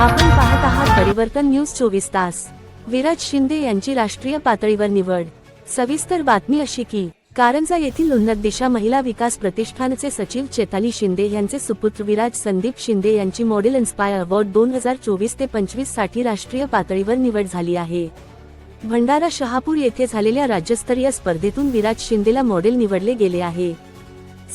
आपण पाहत आहात परिवर्तन न्यूज चोवीस तास. विराज शिंदे यांची राष्ट्रीय पातळीवर निवड. सविस्तर बातमी अशी की कारंजा येथील उन्नत दिशा महिला विकास प्रतिष्ठानचे सचिव चेताली शिंदे यांचे सुपुत्र विराज संदीप शिंदे यांची मॉडेल इन्स्पायर अवॉर्ड दोन हजार चोवीस ते पंचवीससाठी राष्ट्रीय पातळीवर निवड झाली आहे. भंडारा शहापूर येथे झालेल्या राज्यस्तरीय स्पर्धेतून विराज शिंदेला मॉडेल निवडले गेले आहे.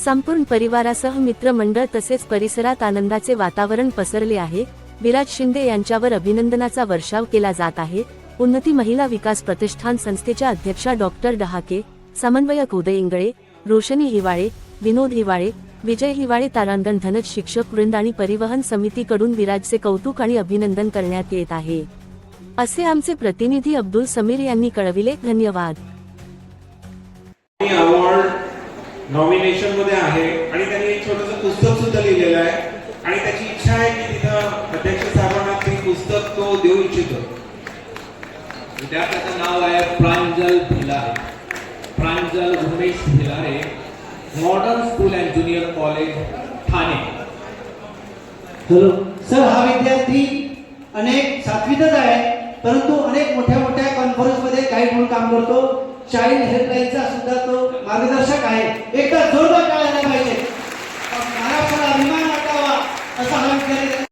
संपूर्ण परिवारासह मित्रमंडळ तसेच परिसरात आनंदाचे वातावरण पसरले आहे. विराज शिंदे यांच्यावर अभिनंदनाचा वर्षाव केला जात आहे. उन्नती महिला विकास प्रतिष्ठान संस्थेच्या अध्यक्षा डॉक्टर डहाके समन्वयक उदय इंगळे रोशनी हिवाळे विनोद हिवाळे विजय हिवाळे तारांगण धनज शिक्षक वृंद आणि परिवहन समितीकडून विराजचे कौतुक आणि अभिनंदन करण्यात येत आहे. असे आमचे प्रतिनिधी अब्दुल समीर यांनी कळविले. धन्यवाद. नॉमिनेशनमध्ये आहे आणि त्यांनी एक छोटस पुस्तक सुद्धा लिहिलेलं आहे आणि त्याची विद्यार्थ्याचं नाव आहे Pranjal Bhilare. Pranjal Umesh Bhilare modern school and junior college Thane. Hello. Sir हा विद्यार्थी अनेक सातवीतच आहे परंतु अनेक मोठ्या मोठ्या कॉन्फरन्समध्ये गाईड म्हणून काम करतो. चाइल्ड हेल्पलाईनचा सुद्धा तो मार्गदर्शक आहे. एकदा जोरदार टाळ्या पाहिजे. महाराष्ट्राला अभिमान वाटावा असा हा विद्यार्थी